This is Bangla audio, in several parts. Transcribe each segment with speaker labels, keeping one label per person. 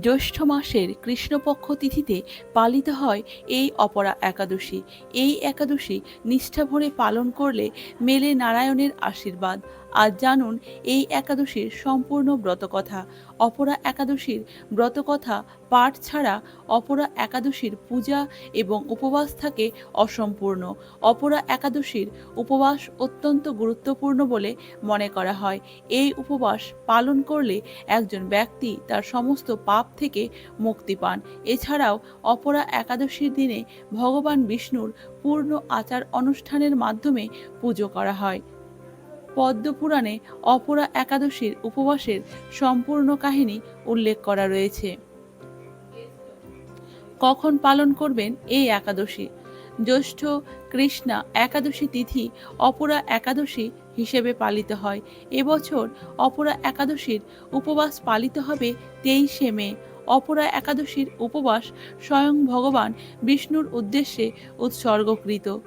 Speaker 1: জ্যৈষ্ঠ মাসের কৃষ্ণপক্ষ তিথিতে পালিত হয় এই অপরা একাদশী। এই একাদশী নিষ্ঠাভরে পালন করলে মেলে নারায়ণের আশীর্বাদ। আজ জানুন এই একাদশীর সম্পূর্ণ ব্রতকথা। অপরা একাদশীর ব্রতকথা পাঠ ছাড়া অপরা একাদশীর পূজা এবং উপবাস থাকে অসম্পূর্ণ। অপরা একাদশীর উপবাস অত্যন্ত গুরুত্বপূর্ণ বলে মনে করা হয়। এই উপবাস পালন করলে একজন ব্যক্তি তার সমস্ত পাপ থেকে মুক্তি পান। এছাড়াও অপরা একাদশীর দিনে ভগবান বিষ্ণুর পূর্ণ আচার অনুষ্ঠানের মাধ্যমে পুজো করা হয়। পদ্মপুরাণে অপরা একাদশীর উপবাসের সম্পূর্ণ কাহিনী উল্লেখ করা রয়েছে। কখন পালন করবেন এই একাদশী? জ্যৈষ্ঠ কৃষ্ণা একাদশী তিথি অপরা একাদশী হিসেবে পালিত হয়। এবছর অপরা একাদশীর উপবাস পালিত হবে তেইশে মে। অপরা একাদশীর উপবাস স্বয়ং ভগবান বিষ্ণুর উদ্দেশ্যে উৎসর্গকৃত।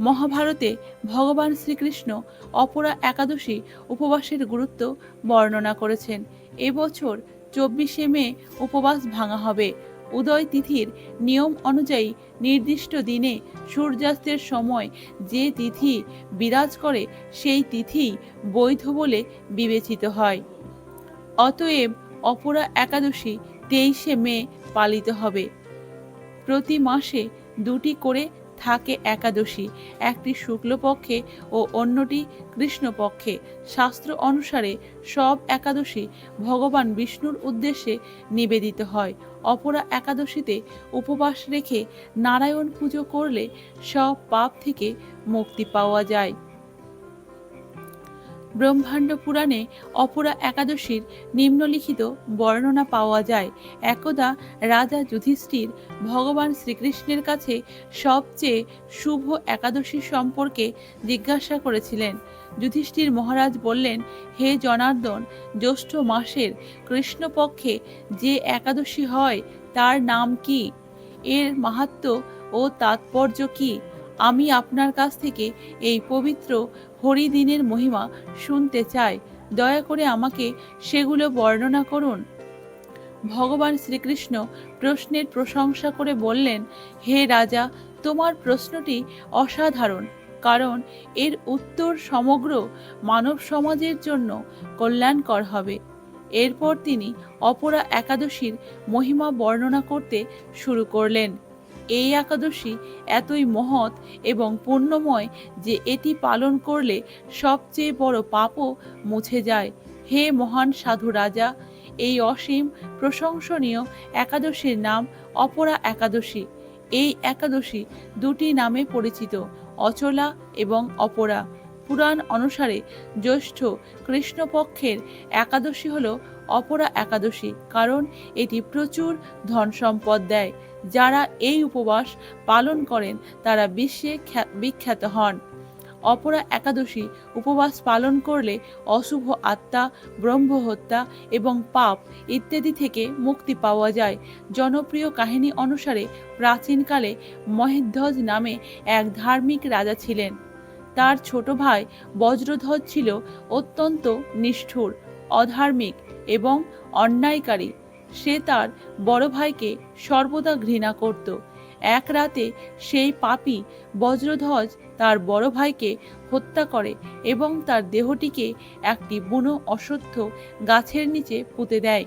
Speaker 1: মহাভারতে ভগবান শ্রীকৃষ্ণ অপরা একাদশী উপবাসের গুরুত্ব বর্ণনা করেছেন। এবছর চব্বিশে মে উপবাস ভাঙা হবে। উদয় তিথির নিয়ম অনুযায়ী নির্দিষ্ট দিনে সূর্যাস্তের সময় যে তিথি বিরাজ করে সেই তিথি বৈধ বলে বিবেচিত হয়। অতএব অপরা একাদশী তেইশে মে পালিত হবে। প্রতি মাসে দুটি করে থাকে একাদশী। একটি শুক্লপক্ষে ও অন্যটি কৃষ্ণপক্ষে। শাস্ত্র অনুসারে সব একাদশী ভগবান বিষ্ণুর উদ্দেশ্যে নিবেদিত হয়। অপরা একাদশীতে উপবাস রেখে নারায়ণ পুজো করলে সব পাপ থেকে মুক্তি পাওয়া যায়। ব্রহ্মাণ্ড পুরাণে অপরা একাদশীর নিম্নলিখিত বর্ণনা পাওয়া যায়। একদা রাজা যুধিষ্ঠির ভগবান শ্রীকৃষ্ণের কাছে সবচেয়ে শুভ একাদশী সম্পর্কে জিজ্ঞাসা করেছিলেন। যুধিষ্ঠির মহারাজ বললেন, হে জনার্দন, জ্যৈষ্ঠ মাসের কৃষ্ণপক্ষে যে একাদশী হয়, তার নাম কি? এর মাহাত্ম্য ও তাৎপর্য কি? আমি আপনার কাছ থেকে এই পবিত্র হরিদিনের মহিমা শুনতে চাই। দয়া করে আমাকে সেগুলো বর্ণনা করুন। ভগবান শ্রীকৃষ্ণ প্রশ্নের প্রশংসা করে বললেন, হে রাজা, তোমার প্রশ্নটি অসাধারণ, কারণ এর উত্তর সমগ্র মানব সমাজের জন্য কল্যাণকর হবে। এরপর তিনি অপরা একাদশীর মহিমা বর্ণনা করতে শুরু করলেন। এই একাদশী এতই মহৎ এবং পুণ্যময় যে এটি পালন করলে সবচেয়ে বড় পাপও মুছে যায়। হে মহান সাধু রাজা, এই অসীম প্রশংসনীয় একাদশীর নাম অপরা একাদশী। এই একাদশী দুটি নামে পরিচিত, অচলা এবং অপরা। পুরাণ অনুসারে জ্যৈষ্ঠ কৃষ্ণপক্ষের একাদশী হল অপরা একাদশী, কারণ এটি প্রচুর ধন সম্পদ দেয়। যারা এই উপবাস পালন করেন, তারা বিশ্বে খ্যা- বিখ্যাত হন। অপরা একাদশী উপবাস পালন করলে অশুভ আত্মা, ব্রহ্মহত্যা এবং পাপ ইত্যাদি থেকে মুক্তি পাওয়া যায়। জনপ্রিয় কাহিনী অনুসারে প্রাচীনকালে মহেধ্বজ নামে এক ধার্মিক রাজা ছিলেন। তার ছোট ভাই বজ্রধ্বজ ছিল অত্যন্ত নিষ্ঠুর। অধার্মিক এবং অন্যায়কারী। সে তার বড় ভাইকে সর্বদা ঘৃণা করত। এক রাতে সেই পাপী বজ্রধ্বজ তার বড় ভাইকে হত্যা করে এবং তার দেহটিকে একটি বুনো অশ্বত্থ গাছের নিচে পুঁতে দেয়।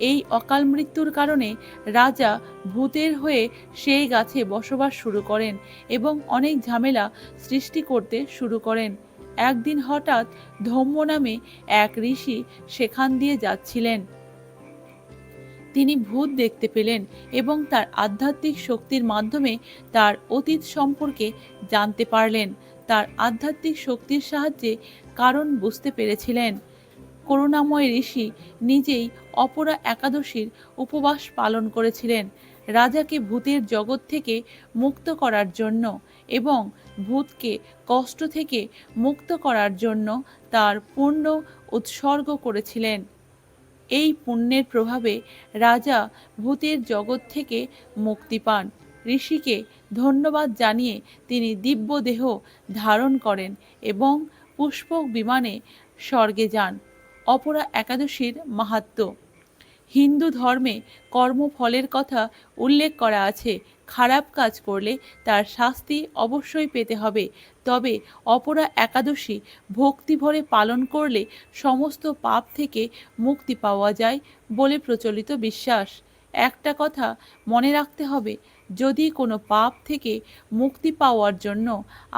Speaker 1: এই অকাল মৃত্যুর কারণে রাজা ভূতের হয়ে সেই গাছে বসবাস শুরু করেন এবং অনেক ঝামেলা সৃষ্টি করতে শুরু করেন। একদিন হঠাৎ ধম্ম নামে এক ঋষি সেখান দিয়ে যাচ্ছিলেন। তিনি ভূত দেখতে পেলেন এবং তার আধ্যাত্মিক শক্তির মাধ্যমে তার অতীত সম্পর্কে জানতে পারলেন। তার আধ্যাত্মিক শক্তির সাহায্যে কারণ বুঝতে পেরেছিলেন। করুণাময় ঋষি নিজেই অপরা একাদশীর উপবাস পালন করেছিলেন, রাজাকে ভূতের জগৎ থেকে মুক্ত করার জন্য এবং ভূতকে কষ্ট থেকে মুক্ত করার জন্য তার পুণ্য উৎসর্গ করেছিলেন। এই পুণ্যের প্রভাবে রাজা ভূতের জগৎ থেকে মুক্তি পান। ঋষিকে ধন্যবাদ জানিয়ে তিনি দিব্য দেহ ধারণ করেন এবং পুষ্পক বিমানে স্বর্গে যান। অপরা একাদশীর মাহাত্ম্য। হিন্দু ধর্মে কর্মফলের কথা উল্লেখ করা আছে খারাপ কাজ করলে তার শাস্তি অবশ্যই পেতে হবে। তবে অপরা একাদশী ভক্তিভরে পালন করলে সমস্ত পাপ থেকে মুক্তি পাওয়া যায় বলে প্রচলিত বিশ্বাস। একটা কথা মনে রাখতে হবে, যদি কোনো পাপ থেকে মুক্তি পাওয়ার জন্য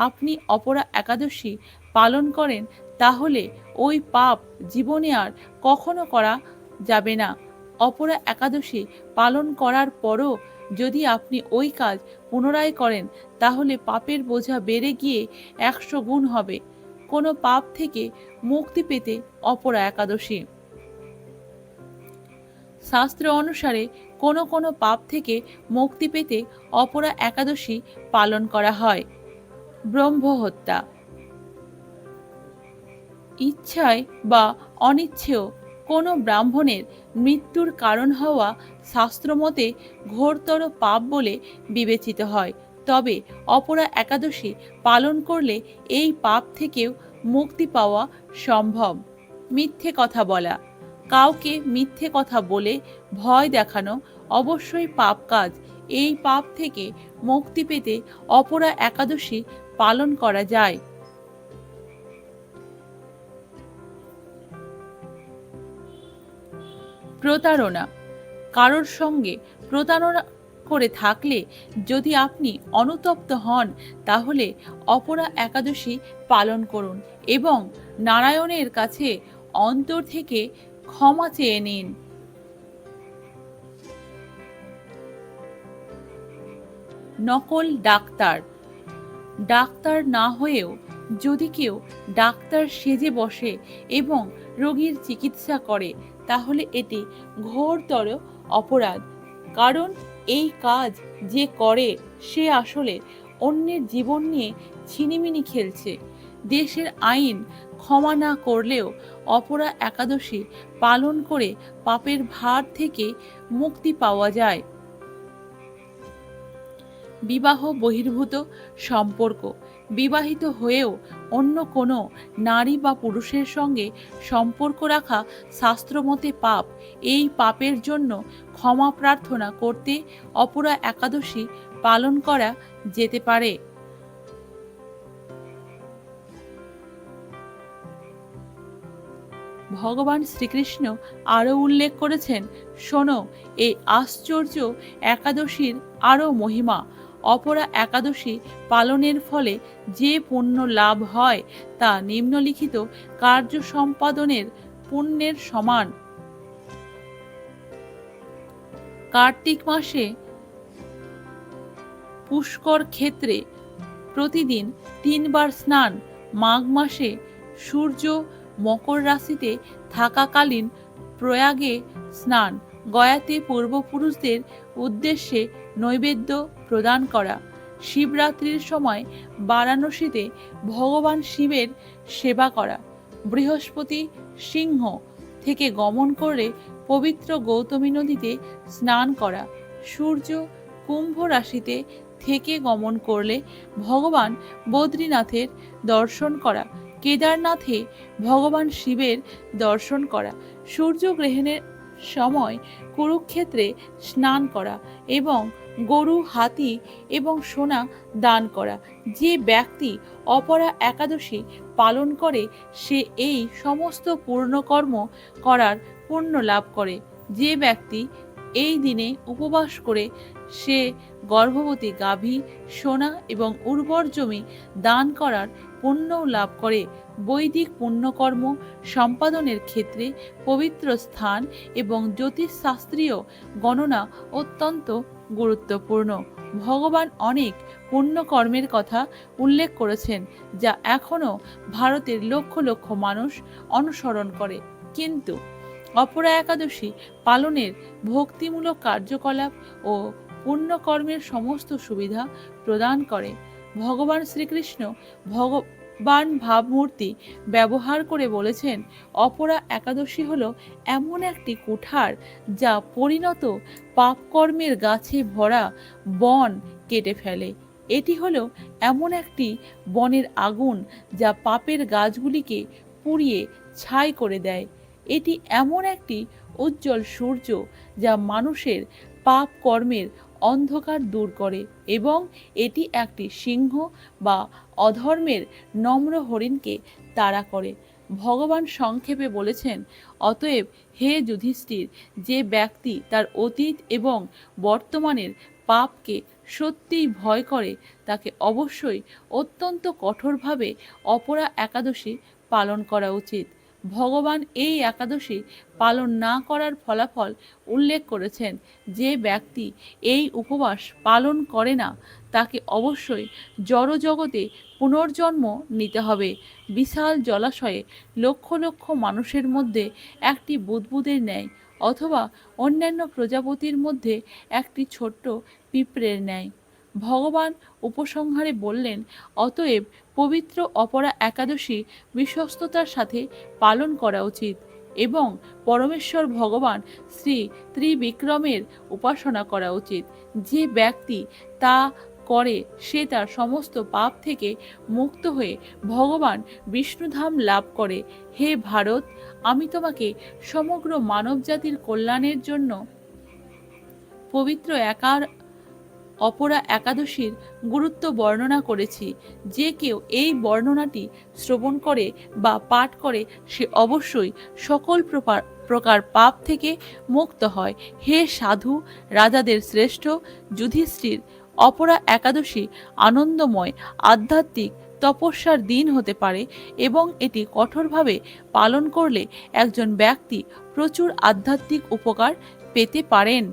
Speaker 1: আপনি অপরা একাদশী পালন করেন, তাহলে ওই পাপ জীবনে আর কখনো করা যাবে না। অপরা একাদশী পালন করার পরও যদি আপনি ওই কাজ পুনরায় করেন, তাহলে পাপের বোঝা বেড়ে গিয়ে একশো গুণ হবে। কোনো পাপ থেকে মুক্তি পেতে অপরা একাদশী। শাস্ত্র অনুসারে কোনো কোনো পাপ থেকে মুক্তি পেতে অপরা একাদশী পালন করা হয়। ব্রহ্ম হত্যা। ইচ্ছায় বা অনিচ্ছেয় কোনো ব্রাহ্মণের মৃত্যুর কারণ হওয়া শাস্ত্রমতে ঘোরতর পাপ বলে বিবেচিত হয়। তবে অপরা একাদশী পালন করলে এই পাপ থেকেও মুক্তি পাওয়া সম্ভব। মিথ্যে কথা বলা। কাউকে মিথ্যে কথা বলে ভয় দেখানো অবশ্যই পাপ কাজ। এই পাপ থেকে মুক্তি পেতে অপরা একাদশী পালন করা যায়। প্রতারণা। কারোর সঙ্গে প্রতারণা করে থাকলে যদি আপনি অনুতপ্ত হন, তাহলে অপরা একাদশী পালন করুন এবং নারায়ণের কাছে অন্তর থেকে ক্ষমা চেয়ে নিন। নকল ডাক্তার। ডাক্তার না হয়েও যদি কেউ ডাক্তার সেজে বসে এবং রোগীর চিকিৎসা করে তাহলে এটি ঘোরতর অপরাধ, কারণ এই কাজ যে করে সে আসলে অন্যের জীবন নিয়ে ছিনিমিনি খেলছে। দেশের আইন ক্ষমা না করলেও অপরা একাদশী পালন করে পাপের ভার থেকে মুক্তি পাওয়া যায়। বিবাহ বহির্ভূত সম্পর্ক বিবাহিত হয়েও অন্য কোনো নারী বা পুরুষের সঙ্গে সম্পর্ক রাখা শাস্ত্রমতে পাপ, এই পাপের জন্য ক্ষমা প্রার্থনা করতে অপরা একাদশী পালন করা যেতে পারে। ভগবান শ্রীকৃষ্ণ আরও উল্লেখ করেছেন, শোনো, এই আশ্চর্য একাদশীর আরও মহিমা অপরা একাদশী পালনের ফলে যে পুণ্য লাভ হয় তা নিম্নলিখিত কার্য সম্পাদনের পুণ্যের সমান। কার্তিক মাসে পুষ্কর ক্ষেত্রে প্রতিদিন তিনবার স্নান, মাঘ মাসে সূর্য মকর রাশিতে থাকাকালীন প্রয়াগে স্নান। গয়াতে পূর্বপুরুষদের উদ্দেশ্যে নৈবেদ্য প্রদান করা। শিবরাত্রির সময় বারাণসীতে ভগবান শিবের সেবা করা। বৃহস্পতি সিংহ থেকে গমন করে পবিত্র গৌতমী নদীতে স্নান করা। সূর্য কুম্ভ রাশিতে থেকে গমন করলে ভগবান বদ্রীনাথের দর্শন করা। কেদারনাথে ভগবান শিবের দর্শন করা। সূর্য সূর্যগ্রহণের সময়, কুরুক্ষেত্রে স্নান করা এবং গরু, হাতি এবং সোনা দান করা। যে ব্যক্তি অপরা একাদশী পালন করে, সে এই সমস্ত পূর্ণকর্ম করার পুণ্য লাভ করে। যে ব্যক্তি এই দিনে উপবাস করে সে গর্ভবতী গাভী, সোনা এবং উর্বর জমি দান করার পুণ্যও লাভ করে। বৈদিক পুণ্যকর্ম সম্পাদনের ক্ষেত্রে পবিত্র স্থান এবং জ্যোতিষশাস্ত্রীয় গণনা অত্যন্ত গুরুত্বপূর্ণ। ভগবান অনেক পুণ্যকর্মের কথা উল্লেখ করেছেন, যা এখনও ভারতের লক্ষ লক্ষ মানুষ অনুসরণ করে। কিন্তু অপরা একাদশী পালনের ভক্তিমূলক কার্যকলাপ ও পুণ্যকর্মের সমস্ত সুবিধা প্রদান করে। ভগবান শ্রীকৃষ্ণ ভগবান ভাবমূর্তি ব্যবহার করে বলেছেন, অপরা একাদশী হল এমন একটি কুঠার যা পরিণত পাপকর্মের গাছে ভরা বন কেটে ফেলে। এটি হলো এমন একটি বনের আগুন যা পাপের গাছগুলিকে পুড়িয়ে ছাই করে দেয়। এটি এমন একটি উজ্জ্বল সূর্য যা মানুষের পাপ কর্মের অন্ধকার দূর করে এবং এটি একটি সিংহ বা অধর্মের নম্র হরিণকে তাড়া করে। ভগবান সংক্ষেপে বলেছেন, অতএব হে যুধিষ্ঠির, যে ব্যক্তি তার অতীত এবং বর্তমানের পাপকে সত্যিই ভয় করে, তাকে অবশ্যই অত্যন্ত কঠোরভাবে অপরা একাদশী পালন করা উচিত। ভগবান এই একাদশী পালন না করার ফলাফল উল্লেখ করেছেন। যে ব্যক্তি এই উপবাস পালন করে না, তাকে অবশ্যই জড়জগতে পুনর্জন্ম নিতে হবে। বিশাল জলাশয়ে লক্ষ লক্ষ মানুষের মধ্যে একটি বুদবুদের ন্যায় অথবা অন্যান্য প্রজাপতির মধ্যে একটি ছোট্ট পিঁপড়ের ন্যায়। ভগবান উপসংহারে বললেন, অতএব পবিত্র অপরা একাদশী বিশ্বস্ততার সাথে পালন করা উচিত এবং পরমেশ্বর ভগবান শ্রী ত্রিবিক্রমের উপাসনা করা উচিত। যে ব্যক্তি তা করে, সে তার সমস্ত পাপ থেকে মুক্ত হয়ে ভগবান বিষ্ণুধাম লাভ করে। হে ভারত, আমি তোমাকে সমগ্র মানবজাতির কল্যাণের জন্য পবিত্র একার অপরা একাদশীর গুরুত্ব বর্ণনা করেছি। যে কেউ এই বর্ণনাটি শ্রবণ করে বা পাঠ করে, সে অবশ্যই সকল প্রকার প্রকার পাপ থেকে মুক্ত হয়। হে সাধু, রাজাদের শ্রেষ্ঠ, যুধিষ্ঠির, অপরা একাদশী আনন্দময়, আধ্যাত্মিক, তপস্যার দিন হতে পারে এবং এটি কঠোরভাবে পালন করলে একজন ব্যক্তি প্রচুর আধ্যাত্মিক উপকার পেতে পারেন।